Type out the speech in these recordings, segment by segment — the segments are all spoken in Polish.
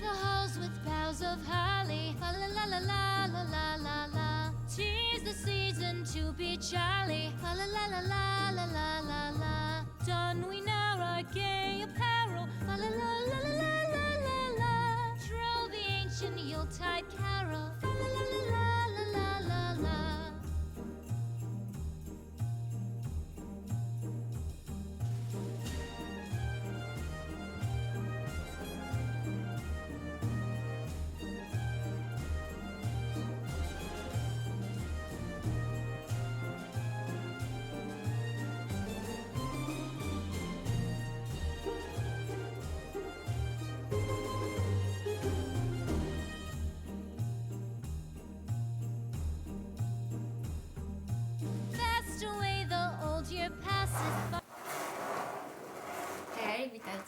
the halls with boughs of holly. Fa la la la la la la la la. Tis the season to be jolly. Fa la la la la la la la la. Don we now our gay apparel. La la la la la la la la. Troll the ancient Yuletide carol. La la la la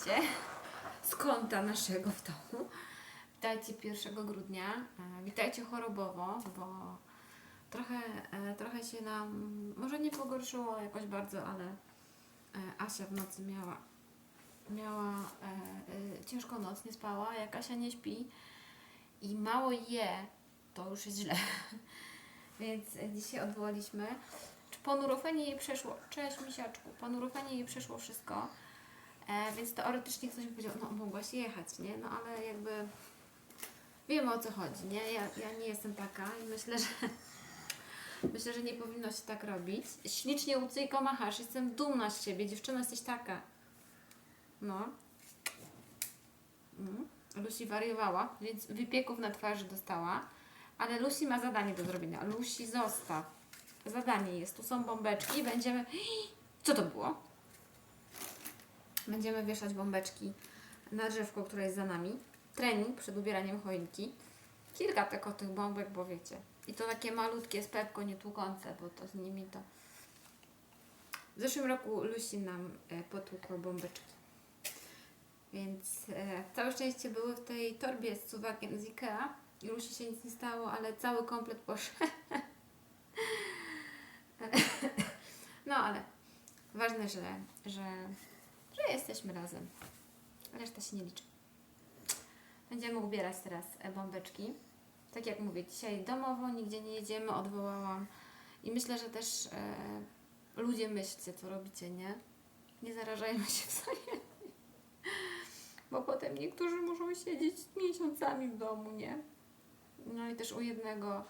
Witajcie z naszego w domu. Witajcie 1 grudnia. E, Witajcie chorobowo, bo trochę, e, trochę się nam, może nie pogorszyło jakoś bardzo, ale e, Asia w nocy miała, miała ciężką noc, nie spała. Jak Asia nie śpi i mało je, to już jest źle. Więc dzisiaj odwołaliśmy. Czy po nurofenie jej przeszło? Cześć misiaczku. Po nurofenie jej przeszło wszystko. E, więc teoretycznie ktoś by powiedział, no mogłaś jechać, nie? No ale jakby wiemy o co chodzi, nie? Ja, ja nie jestem taka i myślę, że myślę, że nie powinno się tak robić. Ślicznie ucyjko machasz, jestem dumna z Ciebie, dziewczyna jesteś taka. No. Mm. Lucy wariowała, więc wypieków na twarzy dostała. Ale Lucy ma zadanie do zrobienia. Lucy, zostaw. Zadanie jest. Tu są bombeczki. Będziemy... Co to było? Będziemy wieszać bombeczki na drzewko, które jest za nami. Trening przed ubieraniem choinki. Kilka tylko tych bombek, bo wiecie. I to takie malutkie z pepko, nie tłukące, bo to z nimi to... W zeszłym roku Lucy nam e, potłukła bombeczki. Więc e, całe szczęście były w tej torbie z suwakiem z Ikea. I Lucy się nic nie stało, ale cały komplet poszedł. no ale ważne, że, że, że jesteśmy razem. Reszta się nie liczy. Będziemy ubierać teraz e, bombeczki. Tak jak mówię, dzisiaj domowo, nigdzie nie jedziemy, odwołałam. I myślę, że też e, ludzie myślcie, co robicie, nie? Nie zarażajmy się wzajemnie. Bo potem niektórzy muszą siedzieć miesiącami w domu, nie? No i też u jednego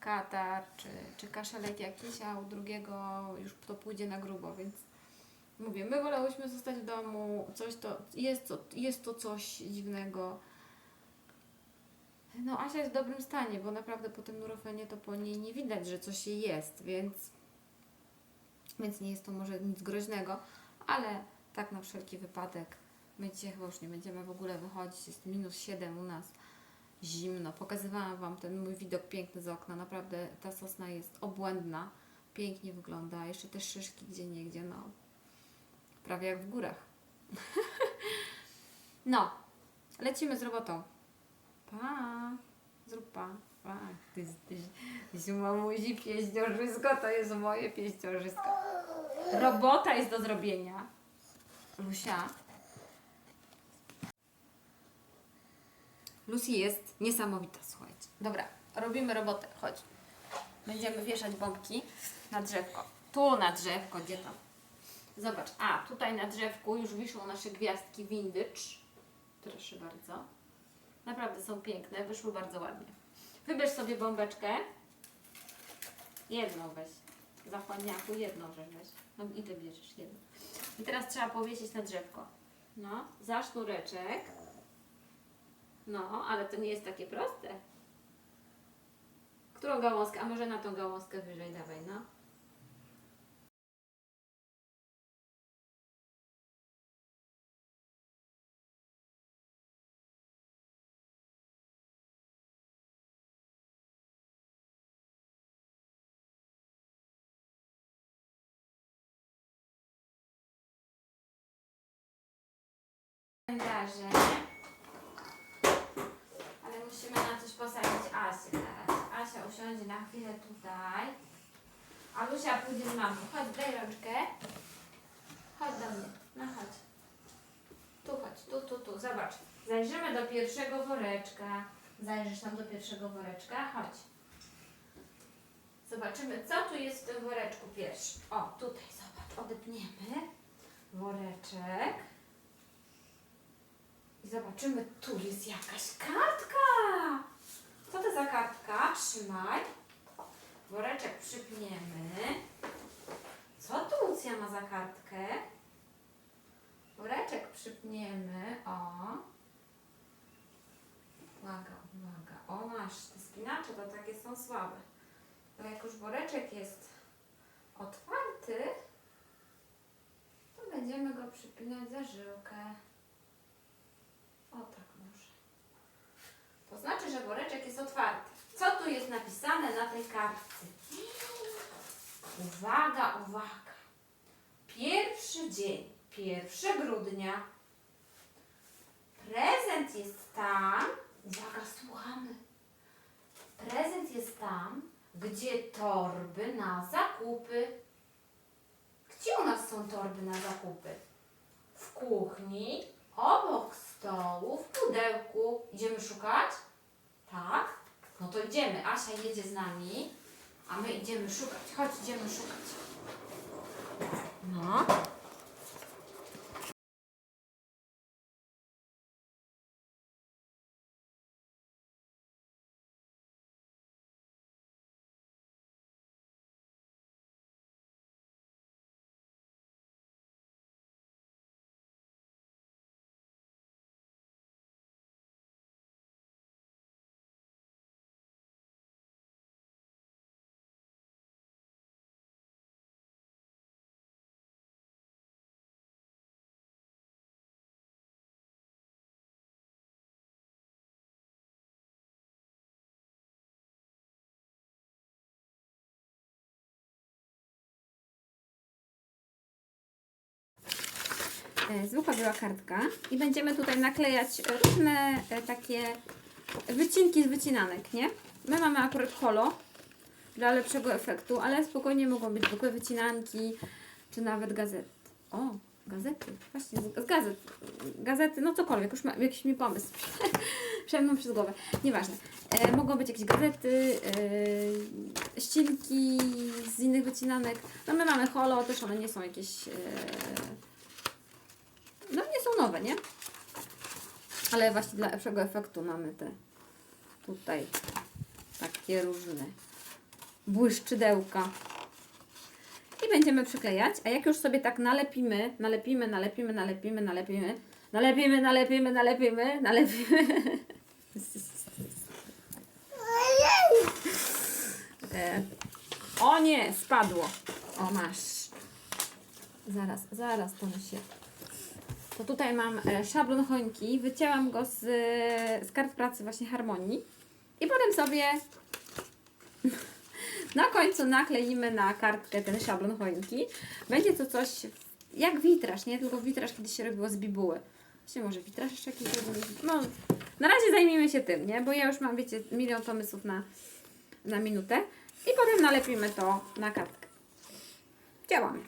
katar, czy, czy kaszelek jakiś, a u drugiego już to pójdzie na grubo, więc mówię, my wolałyśmy zostać w domu, coś to, jest to, jest to coś dziwnego. No Asia jest w dobrym stanie, bo naprawdę po tym nurofenie to po niej nie widać, że coś jej jest, więc, więc nie jest to może nic groźnego, ale tak na wszelki wypadek. My dzisiaj chyba już nie będziemy w ogóle wychodzić, jest minus 7 u nas, zimno. Pokazywałam Wam ten mój widok piękny z okna, naprawdę ta sosna jest obłędna, pięknie wygląda, jeszcze te szyszki gdzie niegdzie, no prawie jak w górach. no, lecimy z robotą. Pa, zrób pa. pa. Ty, ty, ty mamuzi pieśniorzysko, to jest moje pieśniorzysko. Robota jest do zrobienia. Lusia. Lucy jest niesamowita, słuchajcie. Dobra, robimy robotę, chodź. Będziemy wieszać bombki na drzewko. Tu na drzewko, gdzie tam? Zobacz, a tutaj na drzewku już wiszą nasze gwiazdki vintage. Proszę bardzo. Naprawdę są piękne, wyszły bardzo ładnie. Wybierz sobie bombeczkę. Jedną weź. Zachłaniaku, jedną weź. No ile bierzesz? Jedną. I teraz trzeba powiesić na drzewko. No, za sznureczek. No, ale to nie jest takie proste. Którą gałązkę? A może na tą gałązkę wyżej dawaj, no. Kalendarze. Ale musimy na coś posadzić Asię razie. Asia usiądzie na chwilę tutaj. A Lucia pójdzie z mamą. Chodź, daj rączkę. Chodź do mnie. No chodź. Tu chodź, tu, tu, tu. Zobacz. Zajrzymy do pierwszego woreczka. Zajrzysz tam do pierwszego woreczka? Chodź. Zobaczymy, co tu jest w tym woreczku pierwszy. O, tutaj zobacz, odepniemy woreczek. I zobaczymy, tu jest jakaś kartka. Co to za kartka? Trzymaj. Woreczek przypniemy. Co tu Lucja ma za kartkę? Woreczek przypniemy. O. Uwaga, uwaga. O masz, te spinacze to takie są słabe. To jak już woreczek jest otwarty, to będziemy go przypinać za żyłkę. O tak może. To znaczy, że woreczek jest otwarty. Co tu jest napisane na tej kartce? Uwaga, uwaga. Pierwszy dzień, 1 grudnia. Prezent jest tam. Uwaga, słuchamy. Prezent jest tam, gdzie torby na zakupy. Gdzie u nas są torby na zakupy? W kuchni, obok stołu, w pudełku. Idziemy szukać? Tak? No to idziemy. Asia jedzie z nami, a my idziemy szukać. Chodź, idziemy szukać. No. Zwykła była kartka i będziemy tutaj naklejać różne e, takie wycinki z wycinanek, nie? My mamy akurat holo dla lepszego efektu, ale spokojnie mogą być zwykłe wycinanki, czy nawet gazety. O, gazety, właśnie z, z gazet. Gazety, no cokolwiek, już ma jakiś mi pomysł. Przemną przez głowę. Nieważne. E, mogą być jakieś gazety, e, ścinki z innych wycinanek. No my mamy holo, też one nie są jakieś... E, nowe, nie? Ale właśnie dla lepszego efektu mamy te tutaj takie różne błyszczydełka. I będziemy przyklejać, a jak już sobie tak nalepimy, nalepimy, nalepimy, nalepimy, nalepimy, nalepimy, nalepimy, nalepimy, nalepimy. E, O nie, spadło. O masz. Zaraz, zaraz to mi się to tutaj mam e, szablon choinki. Wycięłam go z, e, z kart pracy właśnie Harmonii. I potem sobie na końcu nakleimy na kartkę ten szablon choinki. Będzie to coś jak witraż, nie? Tylko witraż kiedyś się robiło z bibuły. Właśnie może witraż jeszcze jakiś. No, na razie zajmijmy się tym, nie? Bo ja już mam, wiecie, milion pomysłów na, na minutę. I potem nalepimy to na kartkę. Działamy.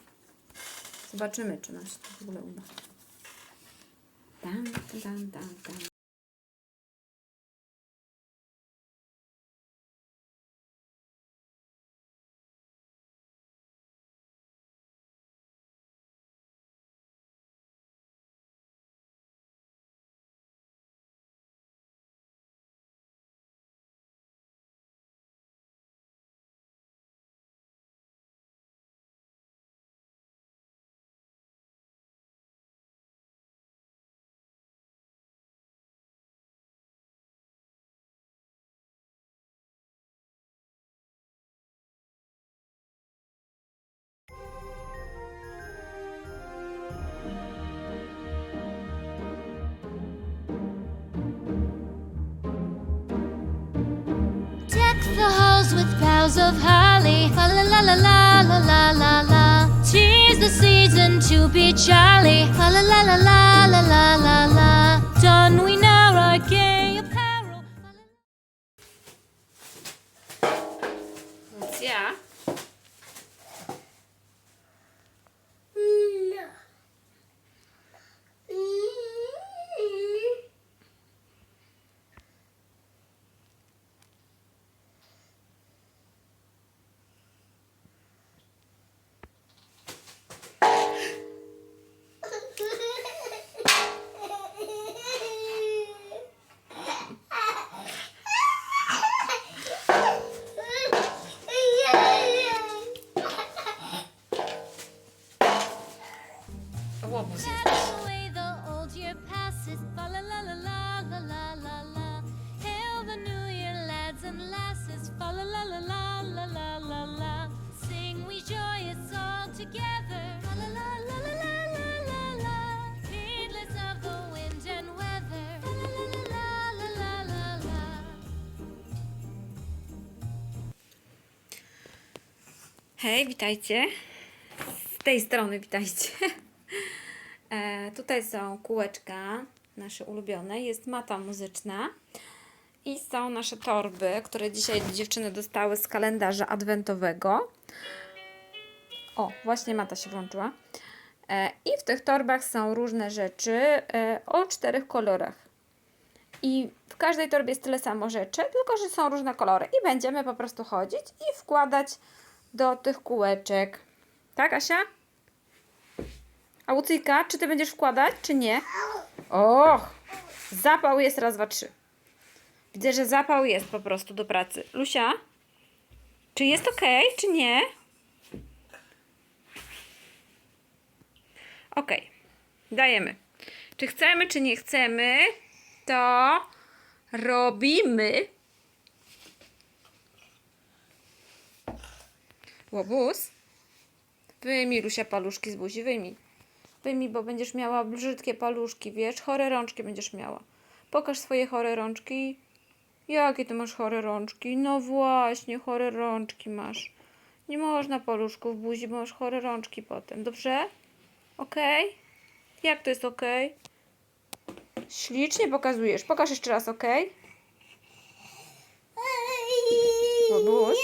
Zobaczymy, czy nam się to w ogóle uda. Тан-тан-тан-тан. flowers of holly. La la la la la la la la. Tis the season to be jolly. La la la la la la la la. Done we know. Hej, witajcie. Z tej strony witajcie. E, tutaj są kółeczka, nasze ulubione. Jest mata muzyczna. I są nasze torby, które dzisiaj dziewczyny dostały z kalendarza adwentowego. O, właśnie mata się włączyła. E, I w tych torbach są różne rzeczy e, o czterech kolorach. I w każdej torbie jest tyle samo rzeczy, tylko że są różne kolory. I będziemy po prostu chodzić i wkładać do tych kółeczek. Tak, Asia? A Łucyjka, czy ty będziesz wkładać, czy nie? Och, zapał jest raz, dwa, trzy. Widzę, że zapał jest po prostu do pracy. Lusia, czy jest ok, czy nie? Ok, dajemy. Czy chcemy, czy nie chcemy, to robimy. Łobuz? Wyjmij, Lusia, paluszki z buzi, wyjmij. Wyjmij, bo będziesz miała brzydkie paluszki, wiesz? Chore rączki będziesz miała. Pokaż swoje chore rączki. Jakie ty masz chore rączki? No właśnie, chore rączki masz. Nie można paluszków buzi, bo masz chore rączki potem, dobrze? Okej? Jak to jest okej? Ślicznie pokazujesz. Pokaż jeszcze raz, okej? Łobuz?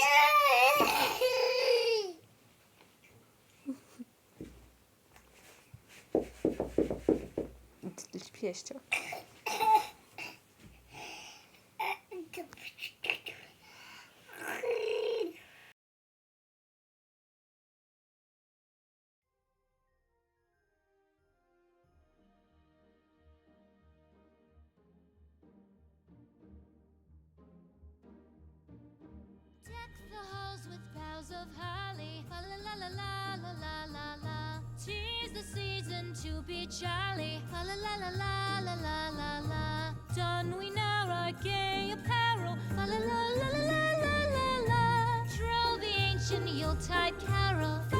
Hiçbir şey to be jolly. Fa la la la la la la la la. Don we now our gay apparel. Fa la la la la la la la la. Troll the ancient Yuletide carol.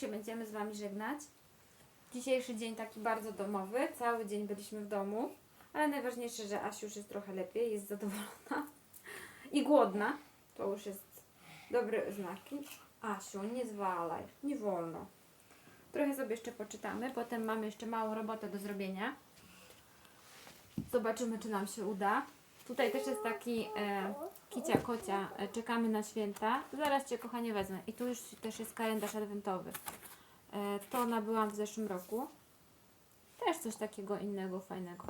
Się będziemy z Wami żegnać. Dzisiejszy dzień taki bardzo domowy. Cały dzień byliśmy w domu. Ale najważniejsze, że Asiu już jest trochę lepiej, jest zadowolona i głodna. To już jest dobre znaki. Asiu, nie zwalaj, nie wolno. Trochę sobie jeszcze poczytamy, potem mamy jeszcze małą robotę do zrobienia. Zobaczymy, czy nam się uda. Tutaj też jest taki e, kicia kocia, e, czekamy na święta. Zaraz Cię kochanie wezmę. I tu już też jest kalendarz adwentowy. E, to nabyłam w zeszłym roku. Też coś takiego innego, fajnego.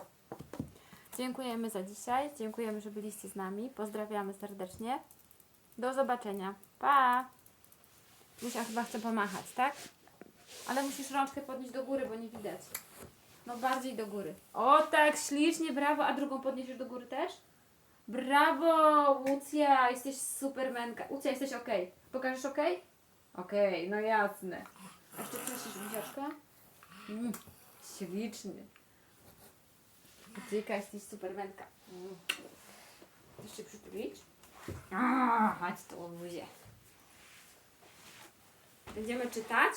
Dziękujemy za dzisiaj. Dziękujemy, że byliście z nami. Pozdrawiamy serdecznie. Do zobaczenia. Pa! Musia chyba chce pomachać, tak? Ale musisz rączkę podnieść do góry, bo nie widać. No bardziej do góry. O tak, ślicznie, brawo. A drugą podniesiesz do góry też? Brawo, Łucja, jesteś supermenka. Łucja, jesteś ok. Pokażesz ok? Okej, no jasne. A jeszcze prosisz buziaczka? Mm, ślicznie. Łucyjka, jesteś supermenka. Mm. Się przytulić? A, chodź tu, buzie. Będziemy czytać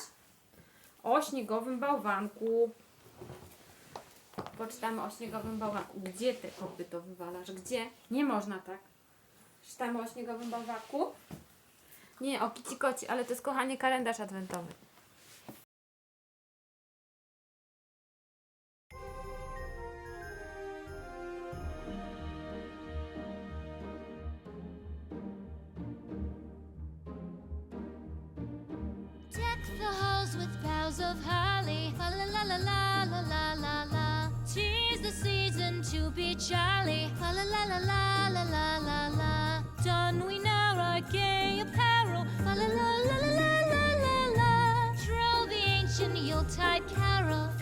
o śniegowym bałwanku. Poczytamy o śniegowym bałwanku. Gdzie ty kopyto wywalasz? Gdzie? Nie można tak. Czytamy o śniegowym bałwanku? Nie, o kici koci, ale to jest kochanie kalendarz adwentowy. To be jolly. Fa la la la la la la la la. Don we now our gay apparel. Fa la la la la la la la la. Troll the ancient Yuletide carol.